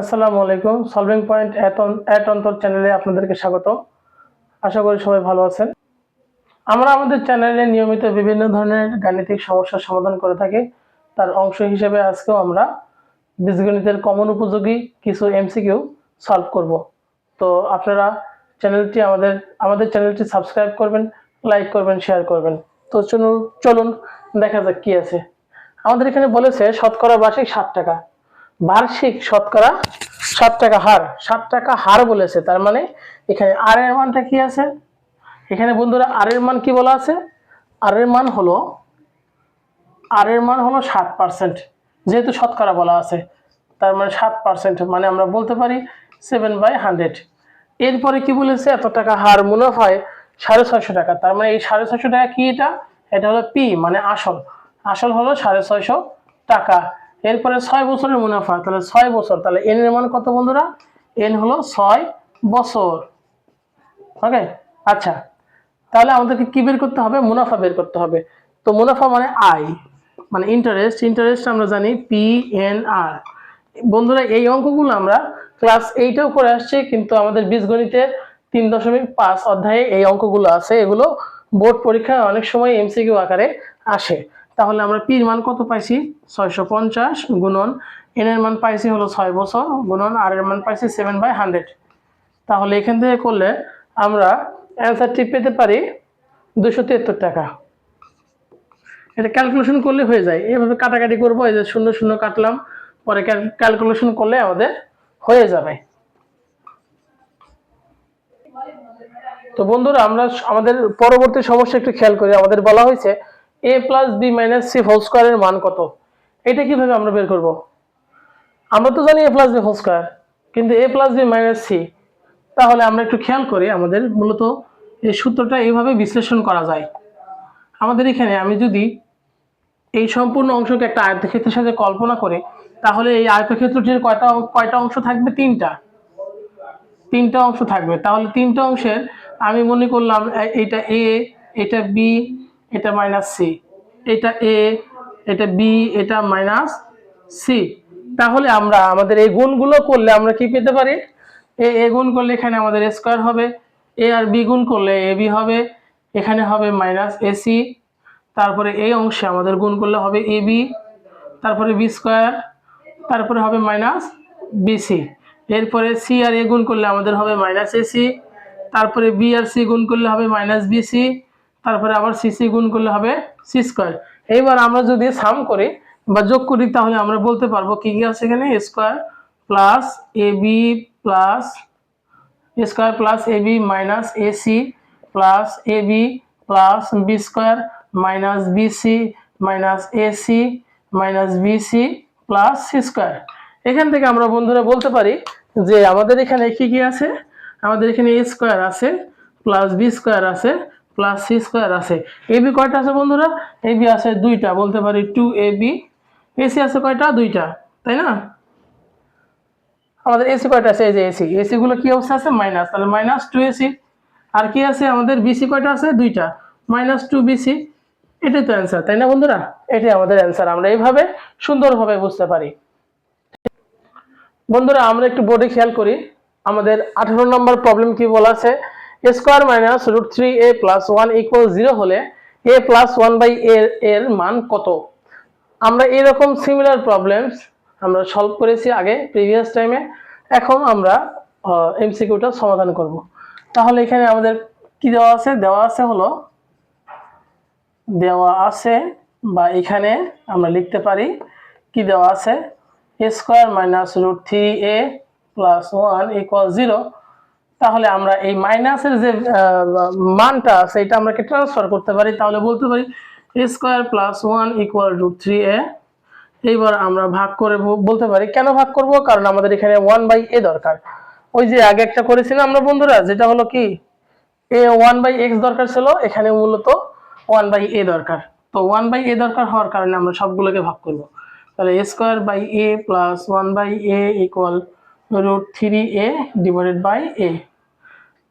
আসসালামু আলাইকুম। Solving point at অন্তর চ্যানেলে আপনাদেরকে স্বাগত আশা করি সবাই ভালো আছেন। আমরা আমাদের চ্যানেলে নিয়মিত বিভিন্ন ধরনের গাণিতিক সমস্যার সমাধান করে থাকি। তার অংশ হিসেবে আজকেও আমরা বীজগণিতের কমন উপযোগী কিছু এমসিকিউ সলভ করব। তো আপনারা চ্যানেলটি আমাদের আমাদের চ্যানেলটি সাবস্ক্রাইব করবেন লাইক করবেন শেয়ার করবেন। তো চলুন চলুন দেখা যাক কি আছে। আমাদের এখানে বলেছে শতকরা বার্ষিক ষাট টাকা। বার্ষিক শতকরা সাত টাকা হার। সাত টাকা হার বলেছে, তার মানে এখানে আর এর মানটা কি আছে? এখানে বন্ধুরা আর এর মান কি বলা আছে? আর এর মান হলো আর এর মান হলো সাত পার্সেন্ট যেহেতু শতকরা বলা আছে, তার মানে সাত পার্সেন্ট মানে আমরা বলতে পারি সেভেন বাই হান্ড্রেড এরপরে কি বলেছে? এত টাকা হার মুনাফায় সাড়ে ছয়শো টাকা, তার মানে এই সাড়ে ছয়শো টাকা কি এটা? এটা হলো পি মানে আসল। আসল হলো সাড়ে ছয়শো টাকা। এরপরে ছয় বছরের মুনাফা, তাহলে ছয় বছর, তাহলে এন এর মান কত বন্ধুরা? এন হলো ছয় বছর। ওকে আচ্ছা। তাহলে আমাদেরকে কি বের করতে হবে? মুনাফা বের করতে হবে। তো মুনাফা মানে আয় মানে ইন্টারেস্ট ইন্টারেস্ট আমরা জানি পি এন আর বন্ধুরা, এই অঙ্কগুলো আমরা ক্লাস এইটেও করে আসছি, কিন্তু আমাদের বীজগণিতে তিন দশমিক পাঁচ অধ্যায়ে এই অঙ্কগুলো আছে। এগুলো বোর্ড পরীক্ষায় অনেক সময় এমসিকিউ আকারে আসে। তাহলে আমরা পির মান কত পাইছি? ছয়শো পঞ্চাশ গুণন এন এর মান পাইছি হলো ছয় বছর গুণন আর এর মান পাইছি সেভেন বাই হান্ড্রেড তাহলে এখান থেকে করলে আমরা অ্যান্সারটি পেতে পারি দুশো তিয়াত্তর টাকা। এটা ক্যালকুলেশন করলে হয়ে যায়। এভাবে কাটাকাটি করব, এই যে শূন্য শূন্য কাটলাম, পরে ক্যালকুলেশন করলে আমাদের হয়ে যাবে। তো বন্ধুরা, আমরা আমাদের পরবর্তী সমস্যা একটু খেয়াল করি। আমাদের বলা হয়েছে A plus B minus C whole স্কোয়ারের মান কত? এটা কীভাবে আমরা বের করব? আমরা তো জানি A plus B whole square কিন্তু A plus B minus C তাহলে আমরা একটু খেয়াল করি আমাদের মূলত এই সূত্রটা এইভাবে বিশ্লেষণ করা যায়। আমাদের এখানে আমি যদি এই সম্পূর্ণ অংশকে একটা আয়তক্ষেত্রের সাথে কল্পনা করি, তাহলে এই আয়তক্ষেত্রটির কয়টা কয়টা অংশ থাকবে? তিনটা। তিনটা অংশ থাকবে। তাহলে তিনটা অংশের আমি মনে করলাম এইটা এ এটা বি এটা মাইনাস সি এটা এ এটা বি এটা মাইনাস সি তাহলে আমরা আমাদের এই গুণগুলো করলে আমরা কি পেতে পারি? এ এ গুণ করলে এখানে আমাদের স্কোয়ার হবে। এ আর বি গুণ করলে এ বি হবে। এখানে হবে মাইনাস এসি তারপরে এই অংশে আমাদের গুণ করলে হবে এ বি তারপরে বি স্কোয়ার তারপরে হবে মাইনাস বিসি এরপরে সি আর এ গুণ করলে আমাদের হবে মাইনাস এসি তারপরে বি আর সি গুণ করলে হবে মাইনাস বিসি তারপরে আবার সিসি গুণ করলে হবে সি স্কোয়ার এইবার আমরা যদি সাম করি বা যোগ করি, তাহলে আমরা বলতে পারব কি কি আছে এখানে? Square plus A B plus square plus A B minus AC plus A B plus B square minus B C minus AC minus B C plus C square এখান থেকে আমরা বন্ধুরা বলতে পারি যে আমাদের এখানে কি কি আছে? আমাদের এখানে এ স্কোয়ার আছে প্লাস বি স্কোয়ার আছে প্লাস সি স্কোয়ার আছে। এ বি কয়টা আছে বন্ধুরা? এ বি আছে দুইটা, বলতে পারি টু এ বি এসি আছে কয়টা? দুইটা, তাই না? আমাদের এসি কয়টা আছে? এই যে এসি এসি গুলো কি অবস্থা আছে? মাইনাস তাহলে মাইনাস টু এসি আর কি আছে? আমাদের বিসি কয়টা আছে? দুইটা। মাইনাস টু বিসি এটাই তো অ্যান্সার তাই না বন্ধুরা? এটাই আমাদের অ্যান্সার আমরা এইভাবে সুন্দরভাবে বুঝতে পারি। বন্ধুরা, আমরা একটু বোর্ডে খেয়াল করি। আমাদের আঠারো নম্বর প্রবলেম কি বলা আছে? Square minus root three A plus one equal zero হলে এ প্লাস ওয়ান বাই এর এর মান কত? আমরা এরকম সিমিলার প্রবলেমস আমরা সলভ করেছি আগে প্রিভিয়াস টাইমে এখন আমরা এমসিকিউটা সমাধান করব। তাহলে এখানে আমাদের কি দেওয়া আছে? দেওয়া আছে হলো, দেওয়া আছে বা এখানে আমরা লিখতে পারি, কি দেওয়া আছে? A square minus root three A plus one equal zero তাহলে আমরা এই মাইনাসের যে মানটা এটা আমরা ট্রান্সফার করতে পারি? তাহলে বলতে পারি A square plus one equal to three A এইবার আমরা ভাগ করে বলতে পারি, কেন ভাগ করব? কারণ আমাদের এখানে ওয়ান বাই এ দরকার। ওই যে আগে একটা করেছিলাম আমরা বন্ধুরা, যেটা হলো কি? এ ওয়ান বাই এক্স দরকার ছিল, এখানে মূলত ওয়ান বাই এ দরকার। তো ওয়ান বাই এ দরকার হওয়ার কারণে আমরা সবগুলোকে ভাগ করব। তাহলে A square by A plus one by A equal root three A divided by A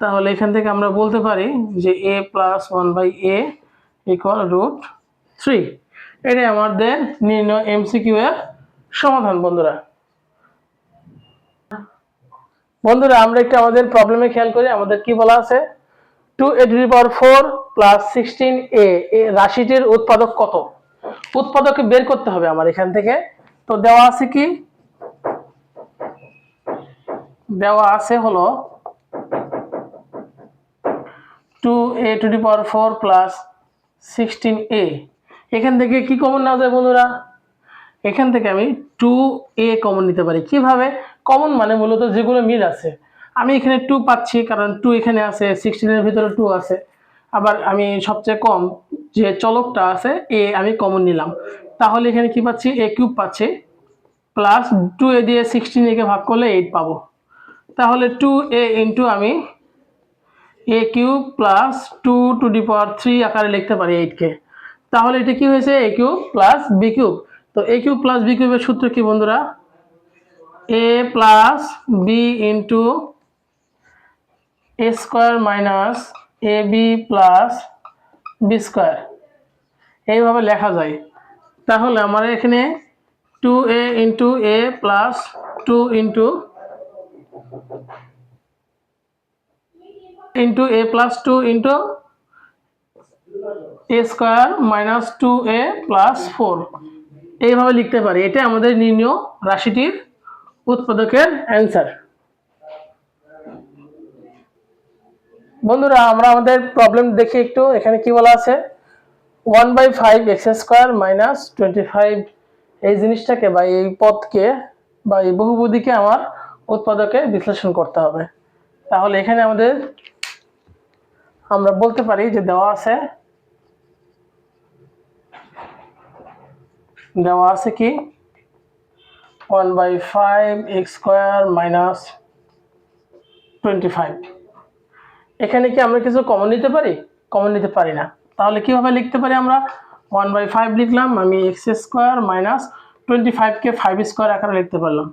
তাহলে এখান থেকে আমরা বলতে পারি যে A plus one by A equal root three এটাই আমাদের নির্ণয় এমসিকিউ এর সমাধান, বন্ধুরা। বন্ধুরা, আমরা একটু আমাদের প্রবলেমে খেয়াল করি, আমাদের কি বলা আছে? Two A to power four plus sixteen A রাশিটির উৎপাদক কত? উৎপাদককে বের করতে হবে আমার এখান থেকে। তো দেওয়া আছে কি? দেওয়া আছে হলো two A to the power four plus sixteen A এখান থেকে কি কমন নেওয়া যায় বন্ধুরা? এখান থেকে আমি টু এ কমন নিতে পারি। কীভাবে? কমন মানে মূলত যেগুলো মিল আছে। আমি এখানে টু পাচ্ছি কারণ টু এখানে আছে সিক্সটিনের ভিতরে টু আছে। আবার আমি সবচেয়ে কম যে চলকটা আছে এ আমি কমন নিলাম। তাহলে এখানে কি পাচ্ছি? এ কিউব পাচ্ছি। প্লাস টু এ দিয়ে সিক্সটিন একে ভাগ করলে এইট পাবো। তাহলে টু এ ইন্টু আমি A cube plus two to the power three আকারে লিখতে পারি এইটকে তাহলে এটা কি হয়েছে? A cube plus B cube তো এ কিউব প্লাস বি কিউবের সূত্র কি বন্ধুরা? A plus B into A square minus A B plus B square এইভাবে লেখা যায়। তাহলে আমার এখানে two A into A plus two into into A plus two into A square minus two A plus four এইভাবে লিখতে পারি। এটা আমাদের নির্ণয় রাশিটির উৎপাদকের অ্যান্সার বন্ধুরা, আমরা আমাদের প্রবলেম দেখি একটু। এখানে কি বলা আছে? One by five X square minus twenty five এই জিনিসটাকে বা এই পদকে বা এই বহুপদীকে আমার উৎপাদকে বিশ্লেষণ করতে হবে। তাহলে এখানে আমাদের আমরা বলতে পারি যে দেওয়া আছে দেওয়া আছে কি? One by five X square minus twenty five এখানে কি আমরা কিছু কমন নিতে পারি? কমন নিতে পারি না। তাহলে কীভাবে লিখতে পারি আমরা? ওয়ান বাই ফাইভ লিখলাম, আমি এক্স স্কোয়ার মাইনাস টোয়েন্টি ফাইভকে ফাইভ স্কোয়ার আকারে লিখতে পারলাম।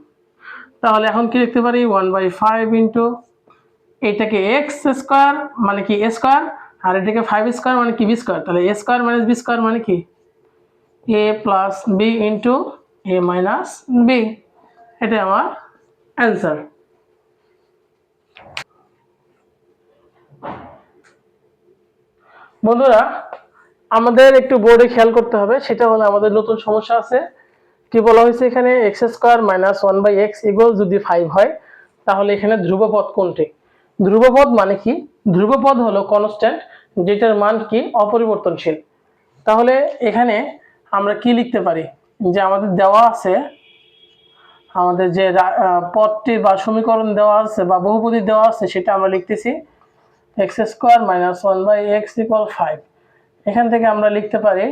তাহলে এখন কি লিখতে পারি? ওয়ান বাই ফাইভ ইন্টু এটাকে এক্স স্কোয়ার মানে কি? এ স্কোয়ার আর এটাকে ফাইভ স্কোয়ার মানে কি? বি স্কোয়ার তাহলে A square minus B square মানে কি? A plus B into A minus B এটা আমার অ্যান্সার বন্ধুরা, আমাদের একটু বোর্ডে খেয়াল করতে হবে। সেটা হলো আমাদের নতুন সমস্যা আছে। কি বলা হয়েছে এখানে? X square minus one by X equal যদি ফাইভ হয়, তাহলে এখানে ধ্রুবপদ কোনটি? ধ্রুবপদ মানে কি? ধ্রুবপদ হলো কনস্ট্যান্ট যেটার মান কি? অপরিবর্তনশীল। তাহলে এখানে আমরা কি লিখতে পারি? যে আমাদের দেওয়া আছে, আমাদের যে পদটি বা সমীকরণ দেওয়া আছে বা বহুপদী দেওয়া আছে, সেটা আমরা লিখতেছি x square minus one by x equal five এখান থেকে আমরা লিখতে পারি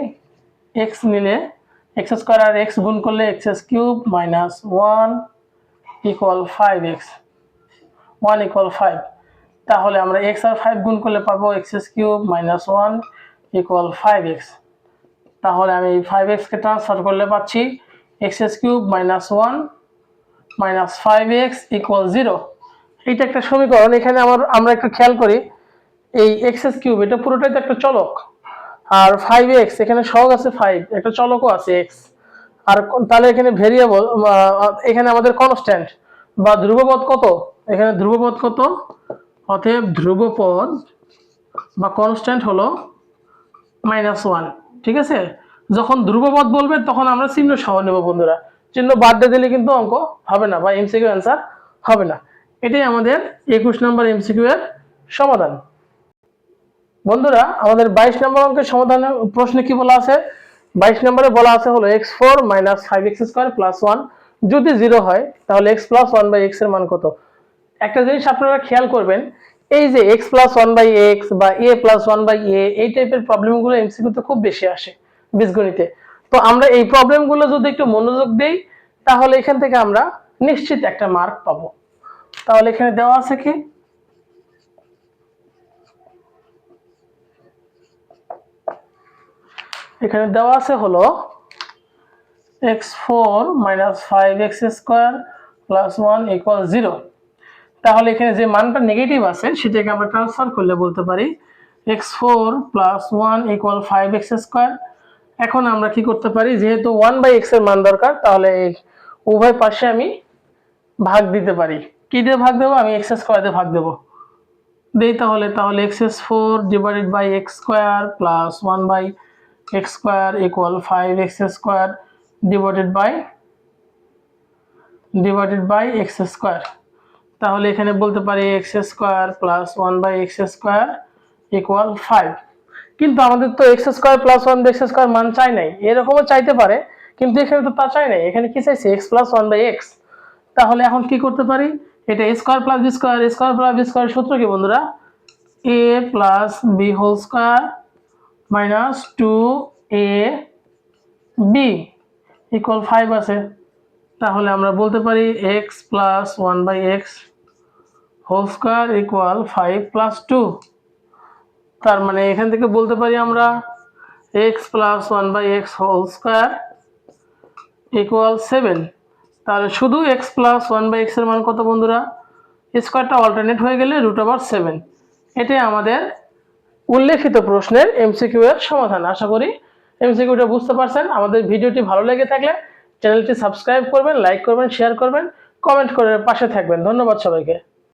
এক্স নিলে এক্স স্কোয়ার আর এক্স গুণ করলে x cube minus one equal five x one equal five তাহলে আমরা এক্স আর ফাইভ গুণ করলে পাবো x cube minus one equal five x তাহলে আমি ফাইভ এক্সকে ট্রান্সফার করলে পাচ্ছি x cube minus one minus five x equal zero এইটা একটা সমীকরণ, এখানে আমার, আমরা একটু খেয়াল করি। এই এক্স এস কিউব এটা পুরোটাই তো একটা চলক। আর ফাইভ এক্স এখানে সহগ আছে ফাইভ একটা চলকও আছে এক্স আর তাহলে এখানে ভেরিয়েবল এখানে আমাদের কনস্ট্যান্ট বা ধ্রুবপদ কত? এখানে ধ্রুবপদ কত? অতএব ধ্রুবপদ বা কনস্ট্যান্ট হলো মাইনাস ওয়ান ঠিক আছে? যখন ধ্রুবপদ বলবে, তখন আমরা চিহ্ন সহ নেব বন্ধুরা। চিহ্ন বাদ দিয়ে দিলে কিন্তু অঙ্ক হবে না, বা এমসিকিউ অ্যান্সার হবে না। এটাই আমাদের একুশ নম্বর এমসিকিউ এর সমাধান। বন্ধুরা, আমাদের বাইশ নম্বর অঙ্কের সমাধানের প্রশ্নে কি বলা আছে? বাইশ নম্বরে বলা আছে হলো x four minus five x square plus one যদি জিরো হয়, তাহলে এক্স প্লাস ওয়ান বাই এক্সের মান কত? একটা জিনিস আপনারা খেয়াল করবেন, এই যে x plus one by x বা a plus one by a এই টাইপের প্রবলেমগুলো এমসিকিউতে খুব বেশি আসে বীজগণিতে। তো আমরা এই প্রবলেমগুলো যদি একটু মনোযোগ দেই, তাহলে এখান থেকে আমরা নিশ্চিত একটা মার্ক পাবো। তাহলে এখানে দেওয়া আছে কি? এখানে দেওয়া আছে হলো x four minus five x square plus one equal zero তাহলে এখানে যে মানটা নেগেটিভ আছে, সেটাকে আমরা ট্রান্সফার করলে বলতে পারি x four plus one equal five x square এখন আমরা কি করতে পারি, যেহেতু ওয়ান বাই এক্সের মান দরকার, তাহলে উভয় পাশে আমি ভাগ দিতে পারি। কী দিয়ে ভাগ দেবো? আমি এক্স স্কোয়ার দিয়ে ভাগ দেবো। দেই তাহলে তাহলে x S four divided by x square plus one by square equal five x square divided by divided by x square. তাহলে এখানে বলতে পারি x square plus one by x square equal five. কিন্তু আমাদের তো x square plus one by x square মান চাই নাই। এরকমও চাইতে পারে, কিন্তু এখানে তো তা চাই নাই। এখানে কি চাইছে? X plus one by x. তাহলে এখন কি করতে পারি? এটা square plus b square square plus b square সূত্র কি বন্ধুরা? A plus b whole square minus two a b equal five আছে। তাহলে আমরা বলতে পারি x plus one by x whole square equal five plus two তার মানে এখান থেকে বলতে পারি আমরা x plus one by x whole square equal seven তাহলে শুধু এক্স প্লাস ওয়ান বাই এক্সের মান কত বন্ধুরা? স্কোয়ারটা অল্টারনেট হয়ে গেলে রুট ওভার সেভেন এটাই আমাদের উল্লেখিত প্রশ্নের এমসিকিউ এর সমাধান। আশা করি এমসিকিউটা বুঝতে পারছেন। আমাদের ভিডিওটি ভালো লেগে থাকলে চ্যানেলটি সাবস্ক্রাইব করবেন, লাইক করবেন, শেয়ার করবেন, কমেন্ট করে পাশে থাকবেন। ধন্যবাদ সবাইকে।